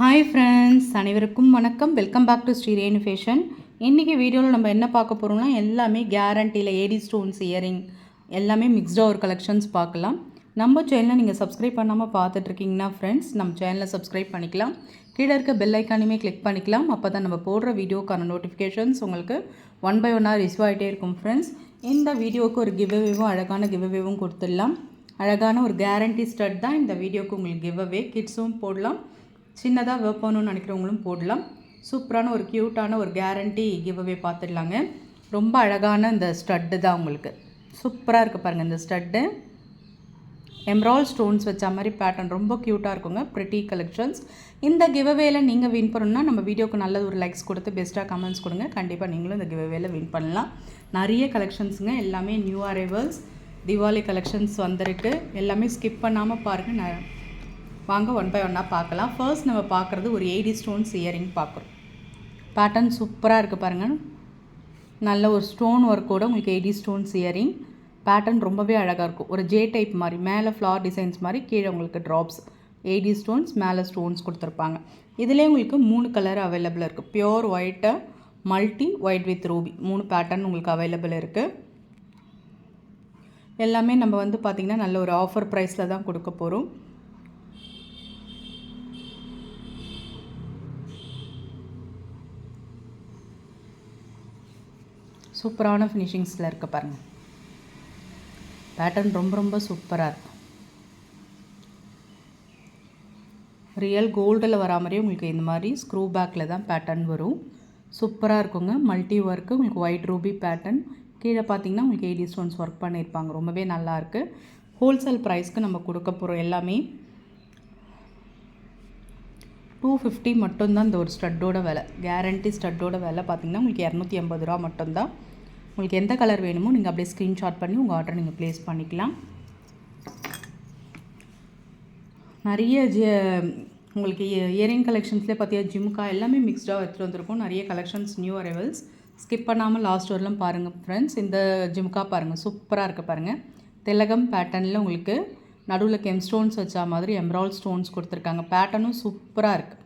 Hi friends அனைவருக்கும் வணக்கம். Welcome back to Srirenu fashion இன்றைக்கி வீடியோவில் நம்ம என்ன பார்க்க போகிறோம்னா எல்லாமே கேரண்டியில் ஏடி ஸ்டோன்ஸ் இயரிங் எல்லாமே மிக்ஸ்டாக ஒரு கலெக்ஷன்ஸ் பார்க்கலாம். நம்ம சேனலை நீங்கள் சப்ஸ்கிரைப் பண்ணாமல் பார்த்துட்ருக்கீங்கன்னா ஃப்ரெண்ட்ஸ் நம்ம சேனலை சப்ஸ்கிரைப் பண்ணிக்கலாம். கீழே இருக்க பெல் ஐக்கானுமே கிளிக் பண்ணிக்கலாம். அப்போ தான் நம்ம போடுற வீடியோக்கான நோட்டிஃபிகேஷன்ஸ் உங்களுக்கு ஒன் பை ஒன்னாக ரிசீவ் ஆகிட்டே இருக்கும் ஃப்ரெண்ட்ஸ் இந்த வீடியோவுக்கு ஒரு கிவ்அவேவும் அழகான கிவ்அவேவும் கொடுத்துடலாம். அழகான ஒரு கேரண்டி ஸ்டட் தான் இந்த வீடியோவுக்கு உங்களுக்கு கிவ்அவே கிட்ஸும் போடலாம். சின்னதாக வைப்பணும்னு நினைக்கிறவங்களும் போடலாம். சூப்பரான ஒரு க்யூட்டான ஒரு கேரண்டி கிவ்அவே பார்த்துடலாங்க. ரொம்ப அழகான இந்த ஸ்டட்டு தான் உங்களுக்கு. சூப்பராக இருக்குது பாருங்கள் இந்த ஸ்டட்டு எம்ரால் ஸ்டோன்ஸ் வச்ச மாதிரி பேட்டர்ன் ரொம்ப க்யூட்டாக இருக்குங்க. ப்ரிட்டி கலெக்ஷன்ஸ் இந்த கிவ்அவேல நீங்கள் வின் பண்ணணும்னா நம்ம வீடியோக்கு நல்ல ஒரு லைக்ஸ் கொடுத்து பெஸ்ட்டாக கமெண்ட்ஸ் கொடுங்க. கண்டிப்பாக நீங்களும் இந்த கிவ்அவேல வின் பண்ணலாம். நிறைய கலெக்ஷன்ஸுங்க எல்லாமே நியூ அரைவல்ஸ் தீபாவளி கலெக்ஷன்ஸ் வந்திருக்கு. எல்லாமே ஸ்கிப் பண்ணாமல் பாருங்கள் நான் வாங்க ஒன் பை ஒன்னாக பார்க்கலாம். ஃபர்ஸ்ட் நம்ம பார்க்குறது ஒரு எயிட்டி ஸ்டோன்ஸ் இயரிங் பார்க்குறோம். பேட்டர்ன் சூப்பராக இருக்குது பாருங்கள் நல்ல ஒரு ஸ்டோன் ஒர்க்கோட உங்களுக்கு எயிட்டி ஸ்டோன்ஸ் இயரிங் பேட்டர்ன் ரொம்பவே அழகாக இருக்கும். ஒரு ஜே டைப் மாதிரி மேலே ஃப்ளார் டிசைன்ஸ் மாதிரி கீழே உங்களுக்கு ட்ராப்ஸ் எயிட்டி ஸ்டோன்ஸ் மேலே ஸ்டோன்ஸ் கொடுத்துருப்பாங்க. இதிலே உங்களுக்கு மூணு கலர் அவைலபிள் இருக்குது pure white multi white with ruby மூணு பேட்டர்ன் உங்களுக்கு அவைலபிள் இருக்குது எல்லாமே நம்ம வந்து பார்த்திங்கன்னா நல்ல ஒரு ஆஃபர் ப்ரைஸில் தான் கொடுக்க போகிறோம் சூப்பரான ஃபினிஷிங்ஸில் இருக்க பாருங்கள் பேட்டர்ன் ரொம்ப ரொம்ப சூப்பராக இருக்கும். ரியல் கோல்டில் வரா மாதிரியே உங்களுக்கு இந்த மாதிரி ஸ்க்ரூ பேக்கில் தான் பேட்டர்ன் வரும். சூப்பராக இருக்குங்க. மல்டி ஒர்க்கு உங்களுக்கு ஒயிட் ரூபி பேட்டர்ன் கீழே பார்த்தீங்கன்னா உங்களுக்கு எயிட்டி ஸ்டோன்ஸ் ஒர்க் பண்ணியிருப்பாங்க. ரொம்பவே நல்லாயிருக்கு ஹோல்சேல் ப்ரைஸ்க்கு நம்ம கொடுக்க போகிறோம் எல்லாமே டூ ஃபிஃப்டி மட்டும்தான் இந்த ஒரு ஸ்டட்டோட விலை. கேரண்டி ஸ்டட்டோட விலை பார்த்திங்கன்னா உங்களுக்கு இரநூத்தி எண்பது ரூபா மட்டும்தான். உங்களுக்கு எந்த கலர் வேணுமோ நீங்கள் அப்படியே ஸ்க்ரீன்ஷாட் பண்ணி உங்கள் ஆர்டர் நீங்கள் ப்ளேஸ் பண்ணிக்கலாம். நிறைய ஜி உங்களுக்கு இயரிங் கலெக்ஷன்ஸ்லேயே பார்த்தீங்கன்னா ஜிம்கா எல்லாமே மிக்ஸ்டாக எடுத்துகிட்டு வந்திருக்கோம். நிறைய கலெக்ஷன்ஸ் நியூ அரைவல்ஸ் ஸ்கிப் பண்ணாமல் லாஸ்ட் வரலாம் பாருங்கள் ஃப்ரெண்ட்ஸ் இந்த ஜிம்கா பாருங்கள் சூப்பராக இருக்குது பாருங்கள் திலகம் பேட்டர்னில் உங்களுக்கு நடுவில் கெம் ஸ்டோன்ஸ் வச்சா மாதிரி எம்ரால் ஸ்டோன்ஸ் கொடுத்துருக்காங்க. பேட்டர்னும் சூப்பராக இருக்குது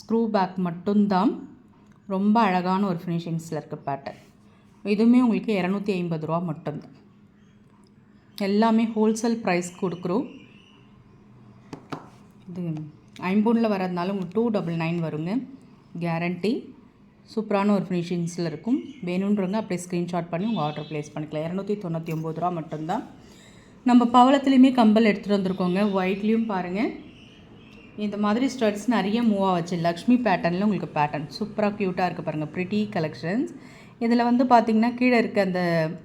ஸ்க்ரூ பேக் மட்டும்தான். ரொம்ப அழகான ஒரு ஃபினிஷிங்ஸில் இருக்குது பேட்டர்ன் இதுவுமே உங்களுக்கு இரநூத்தி ஐம்பது ரூபா மட்டும்தான். எல்லாமே ஹோல்சேல் ப்ரைஸ் கொடுக்குறோம். இது ஐம்பூனில் வரதுனால உங்களுக்கு டூ டபுள் நைன் வருங்க. கேரண்டி சூப்பரான ஒரு ஃபினிஷிங்ஸில் இருக்கும். வேணுன்றவங்க அப்படியே ஸ்க்ரீன்ஷாட் பண்ணி உங்கள் ஆர்டர் ப்ளேஸ் பண்ணிக்கலாம். இரநூத்தி தொண்ணூற்றி ஒம்பது ரூபா மட்டும்தான். நம்ம பவளத்துலேயுமே கம்பல் எடுத்துகிட்டு வந்திருக்கோங்க. ஒயிட்லேயும் பாருங்கள் இந்த மாதிரி ஸ்டட்ஸ் நிறைய மூவ் ஆச்சு. லக்ஷ்மி பேட்டர்னில் உங்களுக்கு பேட்டர்ன் சூப்பராக க்யூட்டாக இருக்குது பாருங்கள் ப்ரிட்டி கலெக்ஷன்ஸ் இதில் வந்து பார்த்திங்கன்னா கீழே இருக்க அந்த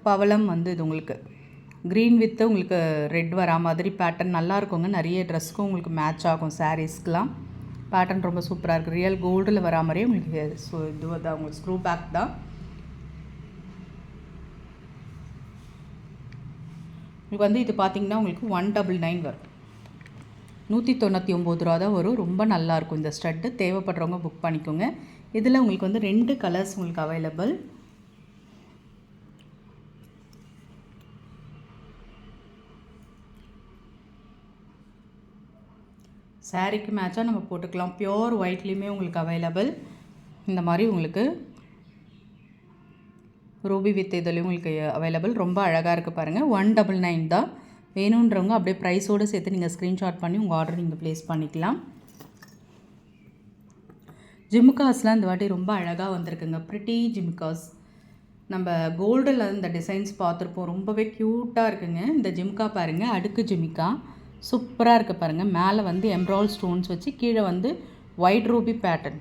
பவளம் வந்து இது உங்களுக்கு க்ரீன் வித்து உங்களுக்கு ரெட் வரா மாதிரி பேட்டர்ன் நல்லா இருக்குங்க. நிறைய ட்ரெஸ்க்கும் உங்களுக்கு மேட்ச் ஆகும் சாரீஸ்க்கெலாம் பேட்டர்ன் ரொம்ப சூப்பராக இருக்குது ரியல் கோல்டில் வரா மாதிரியே உங்களுக்கு ஸோ இது தான் உங்களுக்கு ஸ்க்ரூ பேக் தான். உங்களுக்கு வந்து இது பார்த்தீங்கன்னா உங்களுக்கு ஒன் டபுள் நைன் வரும். நூற்றி தொண்ணூற்றி ஒம்பது ரூபா தான் வரும். ரொம்ப நல்லாயிருக்கும் இந்த ஸ்டட்டு தேவைப்படுறவங்க புக் பண்ணிக்கோங்க. இதில் உங்களுக்கு வந்து ரெண்டு கலர்ஸ் உங்களுக்கு அவைலபிள் சாரீக்கு மேட்சாக நம்ம போட்டுக்கலாம். பியோர் ஒயிட்லேயுமே உங்களுக்கு அவைலபிள் இந்த மாதிரி உங்களுக்கு ரூபி வித் இதுலேயும் உங்களுக்கு அவைலபிள் ரொம்ப அழகாக இருக்குது பாருங்கள் ஒன் டபுள் நைன் தான். வேணுன்றவங்க அப்படியே ப்ரைஸோடு சேர்த்து நீங்கள் ஸ்க்ரீன்ஷாட் பண்ணி உங்கள் ஆர்டர் நீங்கள் ப்ளேஸ் பண்ணிக்கலாம். ஜிம்முக்காஸ்லாம் இந்த வாட்டி ரொம்ப அழகாக வந்திருக்குங்க. ப்ரிட்டி ஜிம்காஸ் நம்ம கோல்டில் இந்த டிசைன்ஸ் பார்த்துருப்போம். ரொம்பவே க்யூட்டாக இருக்குங்க. இந்த ஜிம்கா பாருங்கள் அடுக்கு ஜிமிக்கா சூப்பராக இருக்குது பாருங்கள் மேலே வந்து எம்ப்ராய்ட் ஸ்டோன்ஸ் வச்சு கீழே வந்து ஒயிட் ரூபி பேட்டர்ன்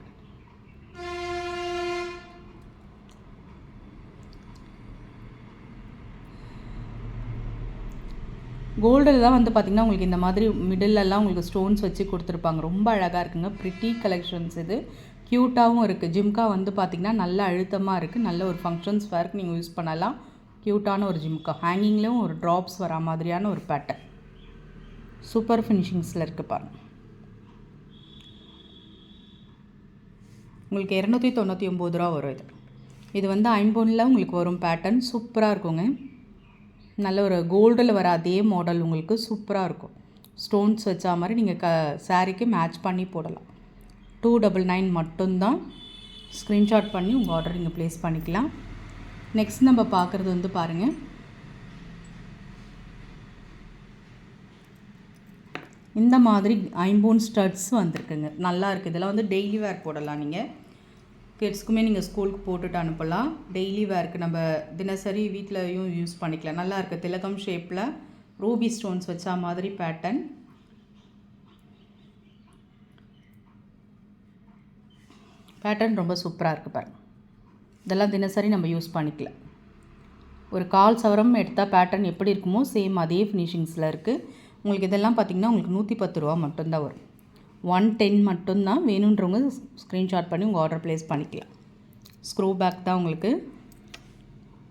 கோல்டில் தான் வந்து பார்த்திங்கன்னா உங்களுக்கு இந்த மாதிரி மிடில்லலாம் உங்களுக்கு ஸ்டோன்ஸ் வச்சு கொடுத்துருப்பாங்க. ரொம்ப அழகாக இருக்குங்க. ப்ரிட்டி கலெக்ஷன்ஸ் இது. க்யூட்டாகவும் இருக்குது ஜிம்கா வந்து பார்த்திங்கன்னா நல்ல அழுத்தமாக இருக்குது நல்ல ஒரு ஃபங்க்ஷன்ஸ் வேர்க்கு நீங்கள் யூஸ் பண்ணலாம். க்யூட்டான ஒரு ஜிம்கா ஹேங்கிங்லேயும் ஒரு ட்ராப்ஸ் வரா மாதிரியான ஒரு பேட்டர்ன் சூப்பர் ஃபினிஷிங்ஸில் இருக்குது பாருங்கள் உங்களுக்கு இரநூத்தி தொண்ணூற்றி ஒம்பது ரூபா வரும் இது. இது வந்து ஐம்பொனில் உங்களுக்கு வரும் பேட்டர்ன் சூப்பராக இருக்குங்க. நல்ல ஒரு கோல்டில் வர அதே மாடல் உங்களுக்கு சூப்பராக இருக்கும். ஸ்டோன்ஸ் வச்சா மாதிரி நீங்கள் க சாரீக்கு மேட்ச் பண்ணி போடலாம். டூ டபுள் நைன் மட்டும்தான் ஸ்க்ரீன்ஷாட் பண்ணி உங்கள் ஆர்டர் நீங்கள் ப்ளேஸ் பண்ணிக்கலாம். நெக்ஸ்ட் நம்ம பார்க்குறது வந்து பாருங்கள் இந்த மாதிரி ஐம்பூன் ஸ்டட்ஸ் வந்திருக்குங்க. நல்லா இருக்குது இதெல்லாம் வந்து டெய்லி வேர் போடலாம் நீங்கள் கிட்ஸ்க்குமே நீங்கள் ஸ்கூலுக்கு போட்டுட்டு அனுப்பலாம். டெய்லி வேர்க்கு நம்ம தினசரி வீட்டிலையும் யூஸ் பண்ணிக்கலாம். நல்லா இருக்குது திலகம் ஷேப்பில் ரூபி ஸ்டோன்ஸ் வச்சா மாதிரி பேட்டர்ன் பேட்டர்ன் ரொம்ப சூப்பராக இருக்குது பாருங்க. இதெல்லாம் தினசரி நம்ம யூஸ் பண்ணிக்கலாம். ஒரு கால் சவரம் எடுத்தால் பேட்டர்ன் எப்படி இருக்குமோ சேம் அதே ஃபினிஷிங்ஸில் இருக்குது உங்களுக்கு இதெல்லாம் பார்த்திங்கன்னா உங்களுக்கு நூற்றி பத்து ரூபா மட்டும்தான் வரும். ஒன் டென் மட்டும்தான் வேணுன்றவங்க ஸ்க்ரீன்ஷாட் பண்ணி உங்கள் ஆர்டர் ப்ளேஸ் பண்ணிக்கலாம். ஸ்க்ரூ பேக் தான் உங்களுக்கு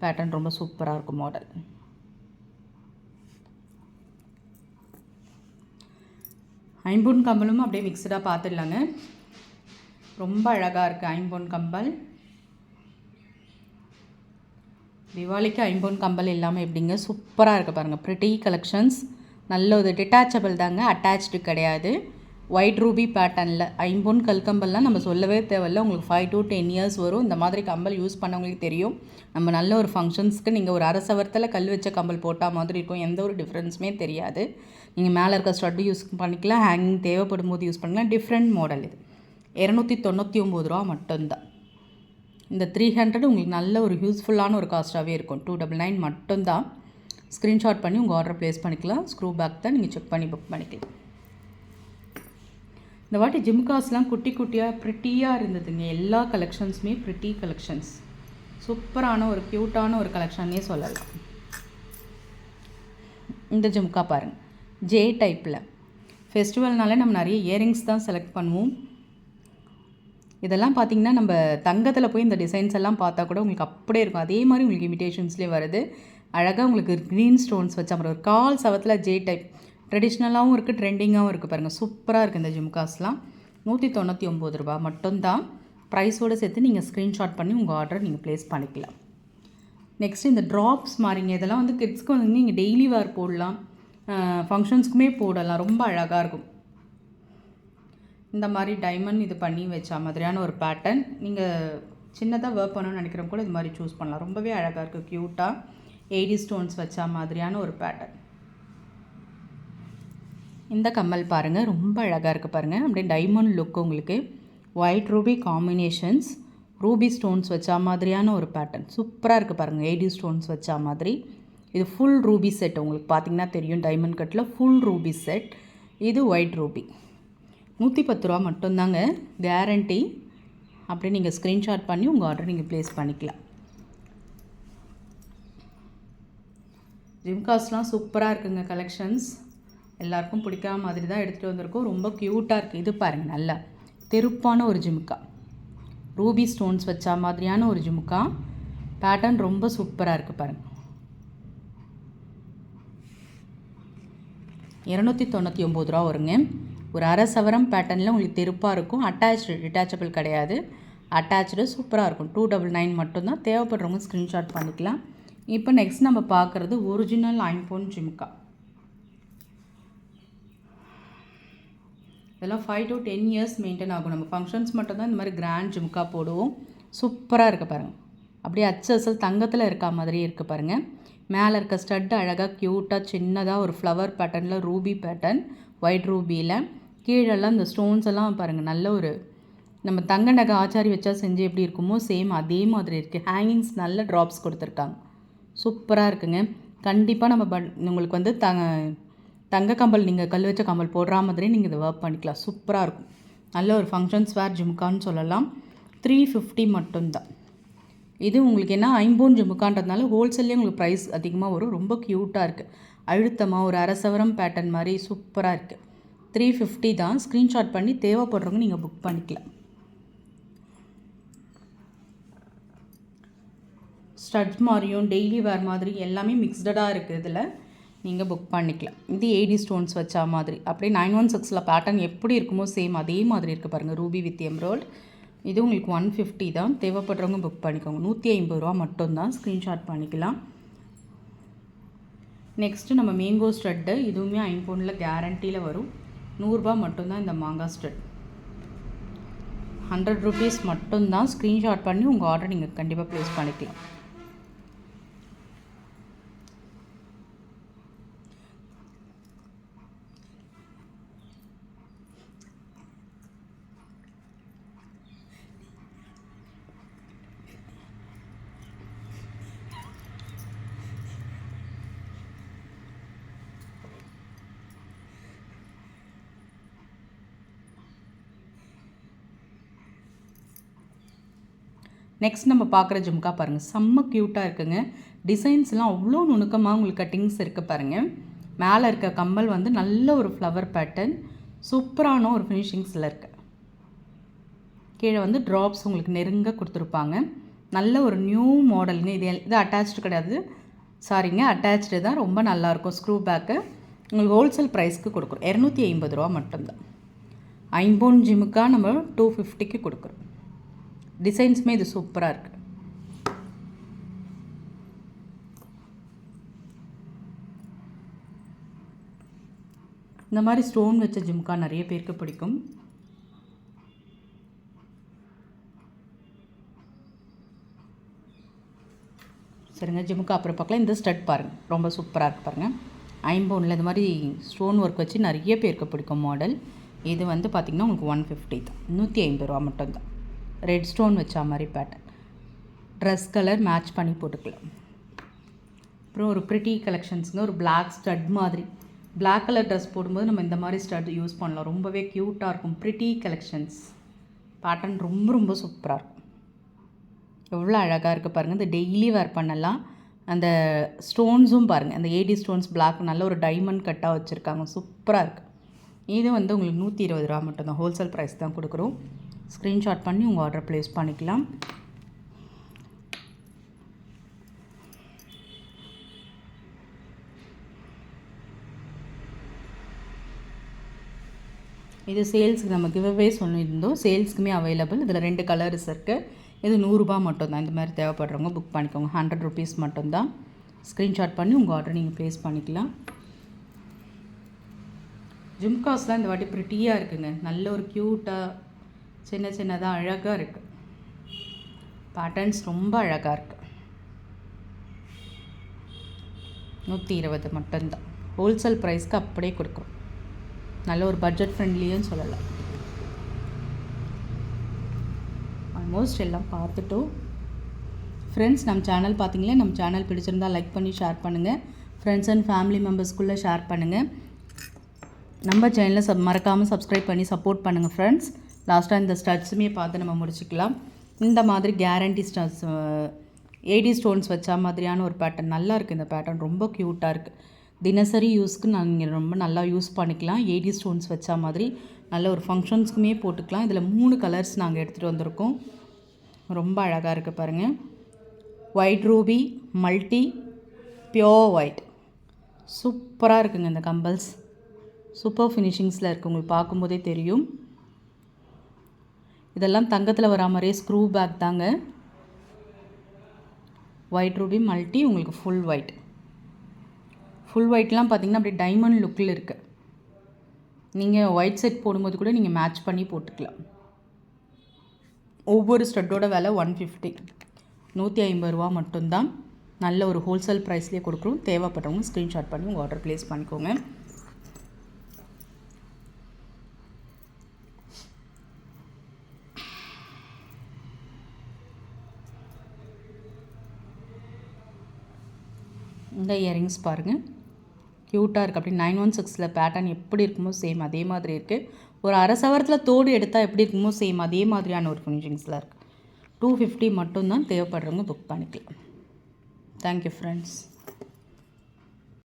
பேட்டர்ன் ரொம்ப சூப்பராக இருக்கும் மாடல் ஐம்பொன் கம்பலும் அப்படியே மிக்சடாக பார்த்துடலாங்க. ரொம்ப அழகாக இருக்குது ஐம்பொன் கம்பல். திவாலிக்கு ஐம்பொன் கம்பல் இல்லாமல் எப்படிங்க? சூப்பராக இருக்குது பாருங்கள் ப்ரிட்டி கலெக்ஷன்ஸ் நல்ல ஒரு டிட்டாச்சபிள் தாங்க. அட்டாச்டு கிடையாது. ஒயிட் ரூபி பேட்டர்னில் ஐம்பொன் கல்கம்பல்லாம் நம்ம சொல்லவே தேவையில்ல. உங்களுக்கு ஃபைவ் டு டென் இயர்ஸ் வரும். இந்த மாதிரி கம்பல் யூஸ் பண்ணவங்களுக்கு தெரியும். நம்ம நல்ல ஒரு ஃபங்க்ஷன்ஸ்க்கு நீங்கள் ஒரு அரசவரத்தில் கல் வச்ச கம்பல் போட்டால் மாதிரி இருக்கும். எந்த ஒரு டிஃப்ரென்ஸுமே தெரியாது. நீங்கள் மேலே இருக்க ஸ்டட்டு யூஸ் பண்ணிக்கலாம். ஹேங்கிங் தேவைப்படும் போது யூஸ் பண்ணிக்கலாம் டிஃப்ரெண்ட் மாடல் இது. இரநூத்தி தொண்ணூற்றி ஒம்பது ரூபா மட்டும்தான். இந்த த்ரீ ஹண்ட்ரட் உங்களுக்கு நல்ல ஒரு யூஸ்ஃபுல்லான ஒரு காஸ்ட்டாகவே இருக்கும். டூ டபுள் நைன் மட்டும்தான். ஸ்க்ரீன்ஷாட் பண்ணி உங்கள் ஆர்டர் ப்ளேஸ் பண்ணிக்கலாம். ஸ்க்ரூ பேக் தான் நீங்கள் செக் பண்ணி புக் பண்ணிக்கலாம். இந்த வாட்டி ஜிம்காஸ்லாம் குட்டி குட்டியாக ப்ரிட்டியாக இருந்ததுங்க. எல்லா கலெக்ஷன்ஸுமே ப்ரிட்டி கலெக்ஷன்ஸ் சூப்பரான ஒரு க்யூட்டான ஒரு கலெக்ஷன்னே சொல்லலாம். இந்த ஜிம்கா பாருங்கள் ஜே டைப்பில் ஃபெஸ்டிவல்னாலே நம்ம நிறைய இயரிங்ஸ் தான் செலக்ட் பண்ணுவோம். இதெல்லாம் பார்த்திங்கன்னா நம்ம தங்கத்தில் போய் இந்த டிசைன்ஸ் எல்லாம் பார்த்தா கூட உங்களுக்கு அப்படியே இருக்கும். அதே மாதிரி உங்களுக்கு இமிடேஷன்ஸ்லேயே வருது. அழகாக உங்களுக்கு க்ரீன் ஸ்டோன்ஸ் வச்ச மாதிரி ஒரு கால் சவத்தில் ஜே டைப் ட்ரெடிஷ்னலாகவும் இருக்குது ட்ரெண்டிங்காகவும் இருக்குது பாருங்கள் சூப்பராக இருக்குது இந்த ஜிம்காஸ்லாம் நூற்றி தொண்ணூற்றி ஒம்பது ரூபா மட்டும்தான். ப்ரைஸோடு சேர்த்து நீங்கள் ஸ்க்ரீன்ஷாட் பண்ணி உங்கள் ஆர்டரை நீங்கள் ப்ளேஸ் பண்ணிக்கலாம். நெக்ஸ்ட் இந்த ட்ராப்ஸ் மாதிரிங்க இதெல்லாம் வந்து கிட்ஸ்க்கு வந்து நீங்கள் டெய்லி வேர் போடலாம். ஃபங்க்ஷன்ஸ்க்குமே போடலாம். ரொம்ப அழகாக இருக்கும். இந்த மாதிரி டைமண்ட் இது பண்ணி வச்சா மாதிரியான ஒரு பேட்டர்ன் நீங்கள் சின்னதாக ஒர்க் பண்ணணும்னு நினைக்கிறவங்க கூட இது மாதிரி சூஸ் பண்ணலாம். ரொம்பவே அழகாக இருக்குது க்யூட்டாக எயிட்டி ஸ்டோன்ஸ் வச்சா மாதிரியான ஒரு பேட்டர்ன் இந்த கம்மல் பாருங்கள் ரொம்ப அழகாக இருக்குது பாருங்கள் அப்படியே டைமண்ட் லுக் உங்களுக்கு. White ruby combinations ruby stones வச்சா மாதிரியான ஒரு பேட்டர்ன் சூப்பராக இருக்குது பாருங்கள் எயிட்டி ஸ்டோன்ஸ் வச்சா மாதிரி. இது ஃபுல் ரூபி செட் உங்களுக்கு பார்த்தீங்கன்னா தெரியும் டைமண்ட் கட்டில் ஃபுல் ரூபி செட் இது ஒயிட் ரூபி நூற்றி பத்து ரூபா மட்டும்தாங்க கேரண்டி அப்படி நீங்கள் ஸ்க்ரீன்ஷாட் பண்ணி உங்கள் ஆர்டர் நீங்கள் ப்ளேஸ் பண்ணிக்கலாம். ஜிம்காஸ்லாம் சூப்பராக இருக்குங்க கலெக்ஷன்ஸ் எல்லாருக்கும் பிடிக்காத மாதிரி தான் எடுத்துகிட்டு வந்திருக்கோம். ரொம்ப க்யூட்டாக இருக்குது இது பாருங்கள் நல்லா. தெருப்பான ஒரு ஜிமுக்கா. ரூபி ஸ்டோன்ஸ் வச்சா மாதிரியான ஒரு ஜிமுக்கா. பேட்டர்ன் ரொம்ப சூப்பராக இருக்குது பாருங்கள் இரநூத்தி தொண்ணூற்றி ஒம்பது ரூபா வருங்க. ஒரு அரை சவரம் பேட்டர்னில் உங்களுக்கு தெருப்பாக இருக்கும். அட்டாச்சு டிட்டாச்சபிள் கிடையாது. அட்டாச்சு சூப்பராக இருக்கும். டூ டபுள் நைன் மட்டும்தான். தேவைப்படுறவங்க ஸ்க்ரீன்ஷாட் பண்ணிக்கலாம். இப்போ நெக்ஸ்ட் நம்ம பார்க்குறது ஒரிஜினல் ஐம்போன் ஜிம்கா இதெல்லாம் five to ten years maintain ஆகும். நம்ம ஃபங்க்ஷன்ஸ் மட்டும் தான் இந்த மாதிரி கிராண்ட் ஜிம்கா போடுவோம். சூப்பராக இருக்குது பாருங்கள் அப்படியே அச்சு அசல் தங்கத்தில் இருக்கா மாதிரியே இருக்குது பாருங்கள் மேலே இருக்க ஸ்டட் அழகாக க்யூட்டாக சின்னதாக ஒரு ஃப்ளவர் பேட்டர்னில் ரூபி பேட்டர்ன் ஒயிட் ரூபியில் கீழெல்லாம் இந்த ஸ்டோன்ஸ் எல்லாம் பாருங்கள் நல்ல ஒரு நம்ம தங்க நகை ஆச்சாரி வச்சா செஞ்சு எப்படி இருக்குமோ சேம் அதே மாதிரி இருக்குது ஹேங்கிங்ஸ் நல்ல ட்ராப்ஸ் கொடுத்துருக்காங்க. சூப்பராக இருக்குங்க. கண்டிப்பாக நம்ம பட் உங்களுக்கு வந்து த தங்க கம்பல் நீங்கள் கல் வச்ச கம்பல் போடுற மாதிரி நீங்கள் இதை ஒர்க் பண்ணிக்கலாம். சூப்பராக இருக்கும். நல்ல ஒரு ஃபங்க்ஷன்ஸ் வேர் ஜிமுக்கான்னு சொல்லலாம். த்ரீ ஃபிஃப்டி மட்டும்தான். இது உங்களுக்கு என்ன ஐம்பூன் ஜிமுக்கான்றதுனால ஹோல்சேல்லே உங்களுக்கு ப்ரைஸ் அதிகமாக வரும். ரொம்ப க்யூட்டாக இருக்குது அழுத்தமாக ஒரு அரசவரம் பேட்டர்ன் மாதிரி சூப்பராக இருக்குது த்ரீ ஃபிஃப்டி தான். ஸ்க்ரீன்ஷாட் பண்ணி தேவைப்படுறவங்க நீங்கள் புக் பண்ணிக்கலாம். ஸ்டட்ஸ் மாதிரியும் டெய்லி வேர் மாதிரி எல்லாமே மிக்ஸ்டடாக இருக்குது இதில். நீங்கள் புக் பண்ணிக்கலாம். இது ஏடி ஸ்டோன்ஸ் வச்சா மாதிரி. அப்படியே நைன் ஒன் சிக்ஸில் பேட்டர்ன் எப்படி இருக்குமோ சேம் அதே மாதிரி இருக்குது பாருங்கள் ரூபி வித் எம்ரோல்ட் இது உங்களுக்கு ஒன் ஃபிஃப்டி தான். தேவைப்படுறவங்க புக் பண்ணிக்கோங்க. நூற்றி ஐம்பது ரூபா மட்டும்தான். ஸ்க்ரீன்ஷாட் பண்ணிக்கலாம். நெக்ஸ்ட்டு நம்ம மேங்கோ ஸ்ட்ரெட்டு இதுவுமே ஐம்பொனில் கேரண்டியில் வரும். நூறுரூபா மட்டும்தான் இந்த மாங்காய் ஸ்ட்ரெட் ஹண்ட்ரட் ருபீஸ் மட்டும்தான் ஸ்க்ரீன்ஷாட் பண்ணி உங்கள் ஆர்டர் நீங்கள் கண்டிப்பாக ப்ளேஸ் பண்ணிக்கலாம். நெக்ஸ்ட் நம்ம பார்க்குற ஜும்கா பாருங்கள் செம்ம க்யூட்டாக இருக்குங்க. டிசைன்ஸ்லாம் அவ்வளோ நுணுக்கமாக உங்களுக்கு கட்டிங்ஸ் இருக்குது பாருங்கள் மேலே இருக்க கம்மல் வந்து நல்ல ஒரு ஃப்ளவர் பேட்டர்ன் சூப்பரான ஒரு ஃபினிஷிங்ஸில் இருக்குது கீழே வந்து ட்ராப்ஸ் உங்களுக்கு நெருங்க கொடுத்துருப்பாங்க. நல்ல ஒரு நியூ மாடலுங்க இது இது அட்டாச்சு கிடையாது. சாரிங்க அட்டாச்சு தான். ரொம்ப நல்லாயிருக்கும். ஸ்க்ரூ பேக்கு உங்களுக்கு ஹோல்சேல் ப்ரைஸ்க்கு கொடுக்குறோம். இரநூத்தி ஐம்பது ரூபா மட்டும்தான். ஐம்பொன் ஜிம்முக்காக நம்ம டூ ஃபிஃப்டிக்கு கொடுக்குறோம். டிசைன்ஸுமே இது சூப்பராக இருக்குது இந்த மாதிரி ஸ்டோன் வச்ச ஜிம்கா நிறைய பேருக்கு பிடிக்கும். சரிங்க ஜிம்முக்கு அப்புறம் பார்க்கலாம். இந்த ஸ்டட் பாருங்கள் ரொம்ப சூப்பராக இருக்குது பாருங்கள் ஐம்போனில் இந்த மாதிரி ஸ்டோன் ஒர்க் வச்சு நிறைய பேருக்கு பிடிக்கும் மாடல் இது வந்து பார்த்திங்கன்னா உங்களுக்கு ஒன் ஃபிஃப்டி தான். நூற்றி ஐம்பது ரூபா மட்டும்தான். ரெட் ஸ்டோன் வச்சா மாதிரி பேட்டர்ன் ட்ரெஸ் கலர் மேட்ச் பண்ணி போட்டுக்கலாம். அப்புறம் ஒரு ப்ரிட்டி கலெக்ஷன்ஸுங்க ஒரு பிளாக் ஸ்டட் மாதிரி. பிளாக் கலர் ட்ரெஸ் போடும்போது நம்ம இந்த மாதிரி ஸ்டட் யூஸ் பண்ணலாம். ரொம்பவே க்யூட்டாக இருக்கும். ப்ரிட்டி கலெக்ஷன்ஸ் பேட்டர்ன் ரொம்ப ரொம்ப சூப்பராக இருக்கும். எவ்வளோ அழகாக இருக்குது பாருங்கள் இந்த டெய்லி வேர் பண்ணலாம். அந்த ஸ்டோன்ஸும் பாருங்கள் அந்த ஏடி ஸ்டோன்ஸ் பிளாக் நல்ல ஒரு டைமண்ட் கட்டாக வச்சுருக்காங்க. சூப்பராக இருக்குது இது வந்து உங்களுக்கு நூற்றி இருபது ரூபா மட்டும்தான். ஹோல்சேல் ப்ரைஸ் தான் கொடுக்குறோம். ஸ்க்ரீன்ஷாட் பண்ணி உங்கள் ஆர்டர் ப்ளேஸ் பண்ணிக்கலாம். இது சேல்ஸுக்கு நம்ம கிவ்அவே சொல்லியிருந்தோம். சேல்ஸுக்குமே அவைலபிள் இதில் ரெண்டு கலர்ஸ் இருக்குது இது நூறுரூபா மட்டும்தான். இந்த மாதிரி தேவைப்படுறவங்க புக் பண்ணிக்கோங்க. ஹண்ட்ரட் ருபீஸ் மட்டும்தான். ஸ்க்ரீன்ஷாட் பண்ணி உங்கள் ஆர்டர் நீங்கள் ப்ளேஸ் பண்ணிக்கலாம். ஜிம்காஸ்லாம் இந்த வாட்டி ப்ரிட்டியாக இருக்குங்க. நல்ல ஒரு க்யூட்டாக சின்ன சின்னதாக அழகாக இருக்குது பேட்டர்ன்ஸ் ரொம்ப அழகாக இருக்குது நூற்றி இருபது மட்டும்தான். ஹோல்சேல் ப்ரைஸ்க்கு அப்படியே கொடுக்குறோம் நல்ல ஒரு பட்ஜெட் ஃப்ரெண்ட்லியும் சொல்லலாம். ஆல்மோஸ்ட் எல்லாம் பார்த்துட்டோம். ஃப்ரெண்ட்ஸ் நம்ம சேனல் பார்த்தீங்களே? நம்ம சேனல் பிடிச்சிருந்தால் லைக் பண்ணி ஷேர் பண்ணுங்கள் ஃப்ரெண்ட்ஸ் அண்ட் ஃபேமிலி மெம்பர்ஸ்க்குள்ளே ஷேர் பண்ணுங்கள் நம்ம சேனலை சப் மறக்காமல் சப்ஸ்கிரைப் பண்ணி சப்போர்ட் பண்ணுங்கள் ஃப்ரெண்ட்ஸ் லாஸ்ட்டாக இந்த ஸ்டட்ஸுமே பார்த்து நம்ம முடிச்சுக்கலாம். இந்த மாதிரி கேரண்டி ஸ்டட்ஸ் ஏடி ஸ்டோன்ஸ் வச்சா மாதிரியான ஒரு பேட்டர்ன் நல்லா இருக்குது இந்த பேட்டர்ன் ரொம்ப க்யூட்டாக இருக்குது தினசரி யூஸ்க்கு நாங்கள் ரொம்ப நல்லா யூஸ் பண்ணிக்கலாம். ஏடி ஸ்டோன்ஸ் வச்சா மாதிரி நல்ல ஒரு ஃபங்க்ஷன்ஸ்க்குமே போட்டுக்கலாம். இதில் மூணு கலர்ஸ் நாங்கள் எடுத்துகிட்டு வந்திருக்கோம். ரொம்ப அழகாக இருக்குது பாருங்கள் white ruby multi pure white சூப்பராக இருக்குங்க இந்த கம்பல்ஸ். சூப்பர் ஃபினிஷிங்ஸில் இருக்குது உங்களுக்கு பார்க்கும்போதே தெரியும். இதெல்லாம் தங்கத்தில் வரா மாதிரியே ஸ்க்ரூ பேக் தாங்க. ஒயிட் ரூபி மல்டி உங்களுக்கு ஃபுல் ஒயிட் ஃபுல் ஒயிட்லாம் பார்த்தீங்கன்னா அப்படி டைமண்ட் லுக்கில் இருக்குது நீங்கள் ஒயிட் செட் போடும்போது கூட நீங்கள் மேட்ச் பண்ணி போட்டுக்கலாம். ஒவ்வொரு ஸ்டட்டோட விலை ஒன் ஃபிஃப்டி நூற்றி ஐம்பது ரூபா மட்டும்தான். நல்ல ஒரு ஹோல்சேல் ப்ரைஸ்லேயே கொடுக்குறோம். தேவைப்பட்டவங்க ஸ்க்ரீன்ஷாட் பண்ணி உங்கள் ஆர்டர் ப்ளேஸ் பண்ணிக்கோங்க. இந்த இயரிங்ஸ் பாருங்கள் க்யூட்டாக இருக்குது அப்படி நைன் ஒன் சிக்ஸில் பேட்டர்ன் எப்படி இருக்குமோ சேம் அதே மாதிரி இருக்குது ஒரு அரை சவரத்தில் தோடு எடுத்தால் எப்படி இருக்குமோ சேம் அதே மாதிரியான ஒரு ஃபினிஷிங்ஸில் இருக்குது டூ ஃபிஃப்டி மட்டும்தான் தேவைப்படுறவங்க புக் பண்ணிக்கலாம். Thank you friends